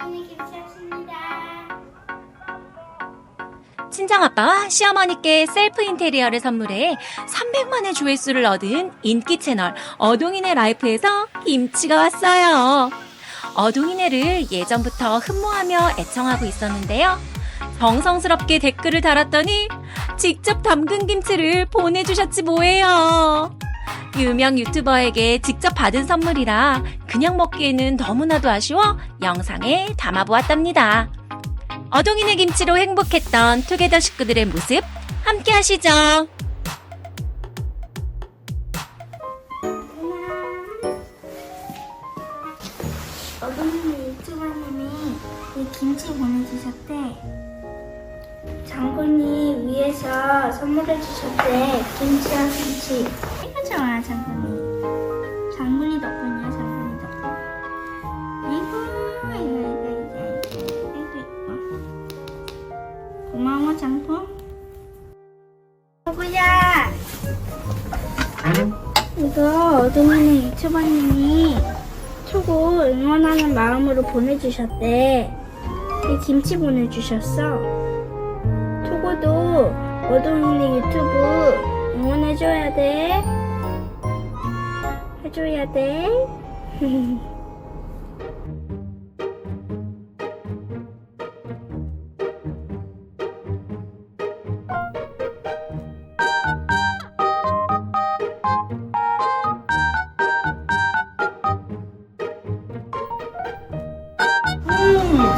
어머니 김치였습니다. 친정아빠와 시어머니께 셀프 인테리어를 선물해 300만의 조회수를 얻은 인기 채널 어동이네 라이프에서 김치가 왔어요. 어동이네를 예전부터 흠모하며 애청하고 있었는데요. 정성스럽게 댓글을 달았더니 직접 담근 김치를 보내주셨지 뭐예요. 유명 유튜버에게 직접 받은 선물이라 그냥 먹기에는 너무나도 아쉬워 영상에 담아보았답니다. 어동이네 김치로 행복했던 투게더 식구들의 모습 함께 하시죠. 어머니 유튜버님이 이 김치 보내주셨대. 장군이 위에서 선물해 주셨대. 김치야 김치. 좋아 장군이. 장군이 덕분이야 장군이 덕분. 아이고 이거 이거 이거 이거 이거 이거. 고마워 장군. 누구야? 이거 어둠이네 유튜버님이 초고 응원하는 마음으로 보내주셨대. 이 김치 보내주셨어. 초고도 어둠이네 유튜브 응원해줘야 돼. 해줘야 돼. 음,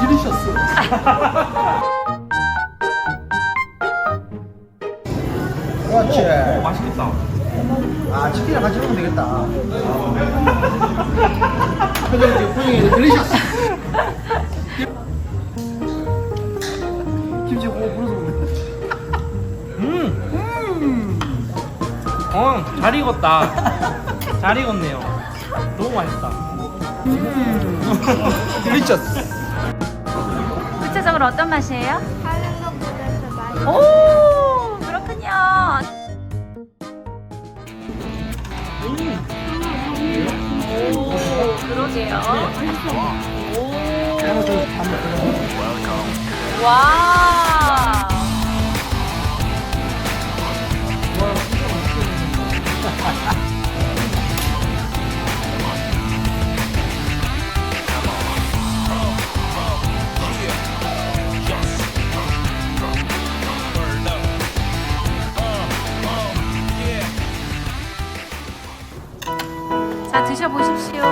디리셔스. 그렇지. 오, 맛있겠다. 아, 치킨이랑 같이 먹으면 되겠다. 표정 지금 표정이 디리셔스. 김치 고 불어서 먹네. 음. 어, 잘 익었다. 잘 익었네요. 너무 맛있다. 디리셔스. 구체적으로 어떤 맛이에요? 하는 것보다 더 많이. 오, 오, 그러게요. 와. 자, 드셔보십시오.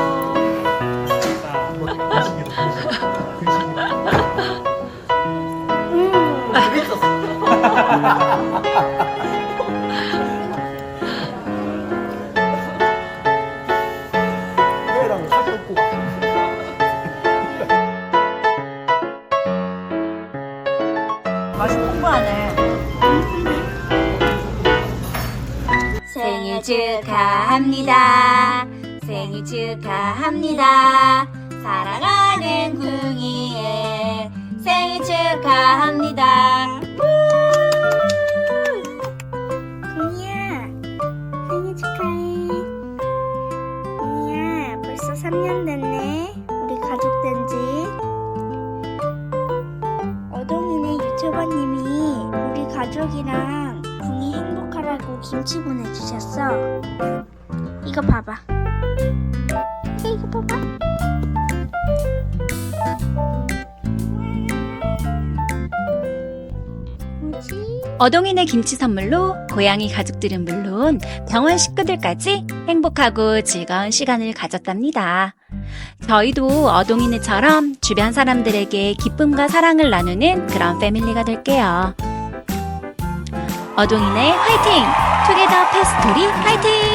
회랑 살짝 고 맛이 풍부하네. 생일 축하합니다. 생일 축하합니다. 사랑하는 궁이의 생일 축하합니다. 공이야, 생일 축하해. 공이야, 벌써 3년 됐네. 우리 가족 된 지. 어동이네 유튜버님이 우리 가족이랑 궁이 행복하라고 김치 보내주셨어. 이거 봐봐. 어동이네 김치 선물로 고양이 가족들은 물론 병원 식구들까지 행복하고 즐거운 시간을 가졌답니다. 저희도 어동이네처럼 주변 사람들에게 기쁨과 사랑을 나누는 그런 패밀리가 될게요. 어동이네 화이팅! 투게더 패스토리 화이팅!